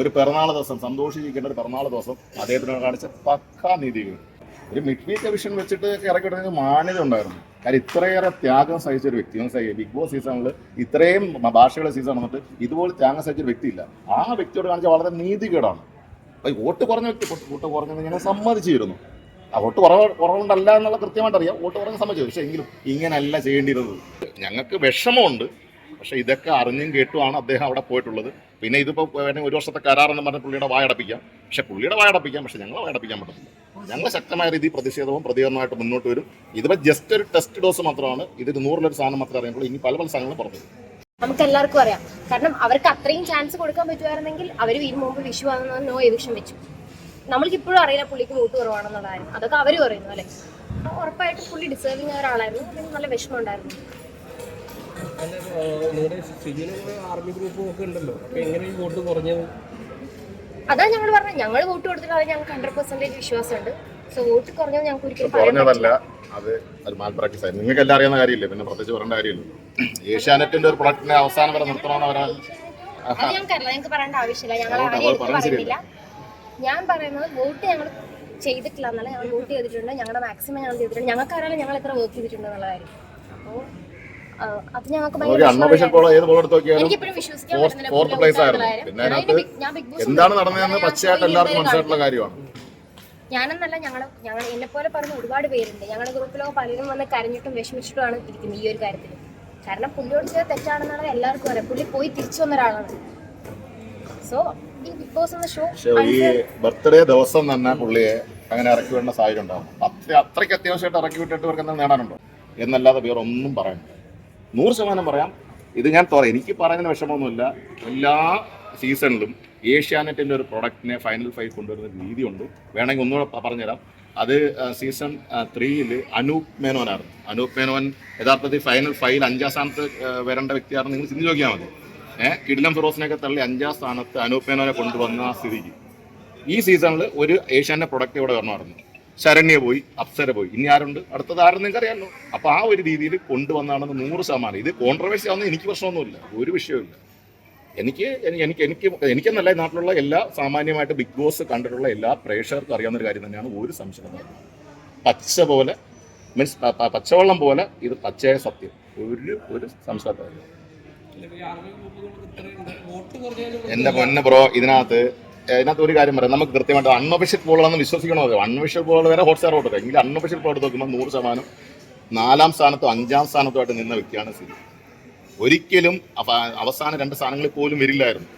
ഒരു പിറന്നാൾ ദിവസം സന്തോഷിച്ചിരിക്കേണ്ട ഒരു പിറന്നാൾ ദിവസം അദ്ദേഹത്തിനോട് കാണിച്ച പക്കാ നീതികൾ. ഒരു മിഡ് വീക്ക് എവിഷൻ വെച്ചിട്ട് ഇറക്കി വിടുന്നതിന് മാന്യത ഉണ്ടായിരുന്നു. കാര്യം ഇത്രയേറെ ത്യാഗം സഹിച്ച ഒരു വ്യക്തി. മനസ്സിലായി ബിഗ് ബോസ് സീസണിൽ ഇത്രയും ഭാഷകളുടെ സീസൺ വന്നിട്ട് ഇതുപോലെ ത്യാഗം സഹിച്ച ഒരു വ്യക്തിയില്ല. ആ വ്യക്തിയോട് കാണിച്ച വളരെ നീതികേടാണ്. അപ്പൊ വോട്ട് കുറഞ്ഞ വ്യക്തി വോട്ട് കുറഞ്ഞത് ഞാൻ സമ്മതിച്ചിരുന്നു. ആ വോട്ട് കുറവ് കുറവുണ്ടല്ല എന്നുള്ള കൃത്യമായിട്ട് അറിയാം വോട്ട് കുറഞ്ഞ സമ്മതിച്ചു. പക്ഷേ എങ്കിലും ഇങ്ങനെയല്ല ചെയ്യേണ്ടിയിരുന്നത്. ഞങ്ങൾക്ക് വിഷമമുണ്ട്. പക്ഷെ ഇതൊക്കെ അറിഞ്ഞും കേട്ടുമാണ് അദ്ദേഹം അവിടെ പോയിട്ടുള്ളത്. പിന്നെ ഇതിപ്പോൾ വേണമെങ്കിൽ ഒരു വർഷത്തെ കരാർ കരാറെന്ന് പറഞ്ഞ പുള്ളിയുടെ വായടപ്പിക്കാം. പക്ഷെ പുള്ളിയുടെ വായടപ്പിക്കാം പക്ഷെ ഞങ്ങളെ വായടപ്പിക്കാൻ പറ്റത്തില്ല. ഞങ്ങൾ ശക്തമായ രീതിയിൽ പ്രതിഷേധവും പ്രതികരണമായിട്ട് മുന്നോട്ട് വരും. ഇതിപ്പോൾ ജസ്റ്റ് ഒരു ടെസ്റ്റ് ഡോസ് മാത്രമാണ്. ഇതിൽ നൂറിലൊരു സാധനം മാത്രമേ അറിയുള്ളൂ. ഇനി പല പല സാധനങ്ങളും പറഞ്ഞു. നമുക്ക് എല്ലാവർക്കും അറിയാം. കാരണം അവർക്ക് അത്രയും ചാൻസ് കൊടുക്കാൻ പറ്റുമായിരുന്നെങ്കിൽ അവർ ഈ മുമ്പ് വിഷു ആണെന്ന് നോ എവിക്ഷൻ വെച്ചു. നമ്മൾക്ക് ഇപ്പോഴും അറിയില്ല പുള്ളിക്ക് വോട്ട് കുറവാണെന്നുള്ള കാര്യം. അതൊക്കെ അവർ പറയുന്നു അല്ലേ? ഉറപ്പായിട്ടും പുള്ളി ഡിസേർവിങ് ഒരാളായിരുന്നു. നല്ല വിഷമം ഉണ്ടായിരുന്നു. അതാ ഞങ്ങൾ പറഞ്ഞത് ഞങ്ങൾ വോട്ട് കൊടുത്തിട്ട് അത് ഞങ്ങൾക്ക് ഹൺഡ്രഡ് പെർസെന്റേജ് വിശ്വാസമുണ്ട്. സോ വോട്ട് കുറഞ്ഞത് ഞങ്ങൾക്ക് ഒരിക്കലും പറയാൻ അത് അത് മാൽ പ്രാക്ടീസ് ആയിരുന്നു നിങ്ങൾക്ക് എല്ലാം അറിയുന്ന കാര്യമില്ലേ? പിന്നെ പ്രത്യേകിച്ച് പറയേണ്ട കാര്യമില്ല. ഏഷ്യാനെറ്റിന്റെ ഒരു പ്രൊഡക്റ്റിനെ അവസാനം വരെ നിർത്തണമെന്ന് അവരാ അത് ഞങ്ങൾക്കറിയില്ല ഞങ്ങൾക്ക് പറയേണ്ട ആവശ്യമില്ല. ഞങ്ങൾ അതുകൊണ്ട് ആരെയും എടുത്ത് പറഞ്ഞത് പറയുന്നില്ല ഞാൻ പറയുന്നത് വോട്ട് ഞങ്ങൾ ചെയ്തിട്ടില്ല എന്നല്ല ഞങ്ങൾ വോട്ട് ചെയ്തിട്ടുണ്ട്. ഞങ്ങളുടെ മാക്സിമം ഞങ്ങൾ ചെയ്തിട്ടുണ്ട്. ഞങ്ങൾക്ക് അറിയാലോ ഞങ്ങൾ എത്ര വർക്ക് ചെയ്തിട്ടുണ്ട് എന്നുള്ള കാര്യം അപ്പോൾ അത് ഞങ്ങൾക്ക് എനിക്കിപ്പോഴും വിശ്വസിക്കാൻ പറ്റുന്നില്ല fourth പ്ലേസ് ആയിരുന്നു. പിന്നെ ഞാൻ അതിനകത്ത് ബിഗ്- ഞാൻ ബിഗ് ബോസ് എന്താണ്. നടന്നതെന്ന് പച്ചയായിട്ട് എല്ലാവർക്കും മനസ്സിലായിട്ടുള്ള കാര്യമാണ്. ഞാനെന്നല്ല ഞങ്ങൾ ഞങ്ങൾ എന്നെ പോലെ പറഞ്ഞ ഒരുപാട് പേരുണ്ട്. ഞങ്ങളുടെ ഗ്രൂപ്പിലോ പലരും വന്ന് കരഞ്ഞിട്ടും വിഷമിച്ചിട്ടുമാണ് ഇരിക്കുന്നത് ഈ ഒരു കാര്യത്തിൽ കാരണം പുള്ളിയോട് ചെയ്ത തെറ്റാണെന്നാണ് എല്ലാവർക്കും അറിയാം. പുള്ളി പോയി തിരിച്ചു വന്ന ഒരാളാണ്. സോ ഈ ബിഗ് ബോസ് എന്ന ഷോ ഈ ബർത്ത്ഡേ ദിവസം തന്നെ പുള്ളിയെ അങ്ങനെ ഇറക്കി വിടേണ്ട സാഹചര്യം ഉണ്ടാവും അത്ര അത്രയ്ക്ക് അത്യാവശ്യമായിട്ട് ഇറക്കി വിട്ടിട്ട് ഇവർക്ക് എന്തെങ്കിലും നേടാനുണ്ടോ? എന്നല്ലാതെ വേറെ ഒന്നും പറയാനില്ല. നൂറ് ശതമാനം പറയാം. ഇത് ഞാൻ തുറ എനിക്ക് പറയുന്നതിന് വിഷമമൊന്നുമില്ല. എല്ലാ സീസണിലും ഏഷ്യാനെറ്റിന്റെ ഒരു പ്രൊഡക്റ്റിനെ ഫൈനൽ ഫൈവ് കൊണ്ടുവരുന്ന രീതിയുണ്ട്. വേണമെങ്കിൽ ഒന്നുകൂടെ പറഞ്ഞുതരാം. അത് സീസൺ ത്രീയിൽ അനൂപ് മേനോനായിരുന്നു. അനൂപ് മേനോൻ യഥാർത്ഥത്തിൽ ഫൈനൽ ഫൈവിൽ അഞ്ചാം സ്ഥാനത്ത് വരേണ്ട വ്യക്തിയായിരുന്നു. നിങ്ങൾ ചിന്തിച്ച് നോക്കിയാൽ മതി. ഏഹ് കിടിലം ഫിറോസിനെയൊക്കെ തള്ളി അഞ്ചാം സ്ഥാനത്ത് അനൂപ് മേനോനെ കൊണ്ടുവന്ന സ്ഥിതിക്ക്. ഈ സീസണിൽ ഒരു ഏഷ്യാന്റെ പ്രൊഡക്റ്റ് ഇവിടെ വരണമായിരുന്നു. ശരണ്യ പോയി അപ്സര പോയി. ഇനി ആരുണ്ട്? അടുത്തത് ആരും നിങ്ങൾക്ക് അറിയാമല്ലോ അപ്പൊ ആ ഒരു രീതിയിൽ കൊണ്ടുവന്നാണെന്ന് നൂറ് ശതമാനം. ഇത് കോൺട്രവേഴ്സി ആവുന്ന എനിക്ക് പ്രശ്നമൊന്നുമില്ല. ഒരു വിഷയമില്ല എനിക്ക് എനിക്ക് എനിക്ക് എനിക്കെന്നല്ല നാട്ടിലുള്ള എല്ലാ സാമാന്യമായിട്ട് ബിഗ് ബോസ് കണ്ടിട്ടുള്ള എല്ലാ പ്രേക്ഷകർക്കും അറിയാവുന്ന ഒരു കാര്യം തന്നെയാണ് ഒരു സംശയം പച്ച പോലെ മീൻസ് പച്ചവെള്ളം പോലെ ഇത് പച്ചയായ സത്യം. ഒരു ഒരു സംശയത്തില്ല എന്റെ പൊന്ന ബ്രോ ഇതിനകത്ത് ഇതിനകത്ത് ഒരു കാര്യം പറയാം. നമുക്ക് കൃത്യമായിട്ട് അൺഒഫീഷ്യൽ പോളാണെന്ന് വിശ്വസിക്കണോ അൺഒഫീഷ്യൽ പോൾ വരെ ഹോട്ട്സ്റ്റാർ വോട്ട് എങ്കിൽ അൺഒഫീഷ്യൽ പോൾ നോക്കുമ്പോൾ നൂറ് ശതമാനം നാലാം സ്ഥാനത്തോ അഞ്ചാം സ്ഥാനത്തോ ആയിട്ട് നിന്ന വ്യക്തിയാണ് സിരി ഒരിക്കലും അവസാന രണ്ട് സ്ഥാനങ്ങളിൽ പോലും വരില്ലായിരുന്നു.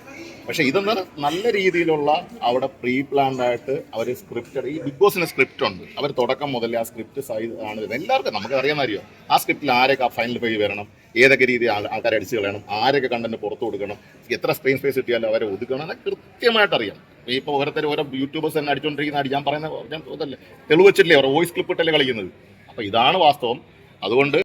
പക്ഷെ ഇതെന്ന് നല്ല രീതിയിലുള്ള അവിടെ പ്രീ പ്ലാൻഡ് ആയിട്ട് അവർ സ്ക്രിപ്റ്റ് ഈ ബിഗ് ബോസിന് സ്ക്രിപ്റ്റ് ഉണ്ട്. അവർ തുടക്കം മുതലേ ആ സ്ക്രിപ്റ്റ് സൈസ് ആണ്. വരുന്നത് എല്ലാവർക്കും നമുക്ക് അറിയാൻ അറിയോ ആ സ്ക്രിപ്റ്റിൽ ആരൊക്കെ ഫൈനൽ പേജ് വരണം? ഏതൊക്കെ രീതി ആൾക്കാരെ അടിച്ചു കളയണം? ആരൊക്കെ കണ്ടന്റ് പുറത്തു കൊടുക്കണം? എത്ര സ്ക്രീൻ സ്പേസ് കിട്ടിയാലും അവരെ ഒതുക്കണം എന്നൊക്കെ കൃത്യമായിട്ട് അറിയാം. ഇപ്പോൾ ഓരോരുത്തർ ഓരോ യൂട്യൂബേഴ്സ് തന്നെ അടിച്ചുകൊണ്ടിരിക്കുന്ന അടി ഞാൻ പറയുന്ന ഞാൻ തെളിവ് വെച്ചിട്ടില്ലേ? അവർ വോയിസ് ക്ലിപ്പ് ഇട്ടല്ലേ കളിക്കുന്നത്. അപ്പോൾ ഇതാണ് വാസ്തവം. അതുകൊണ്ട്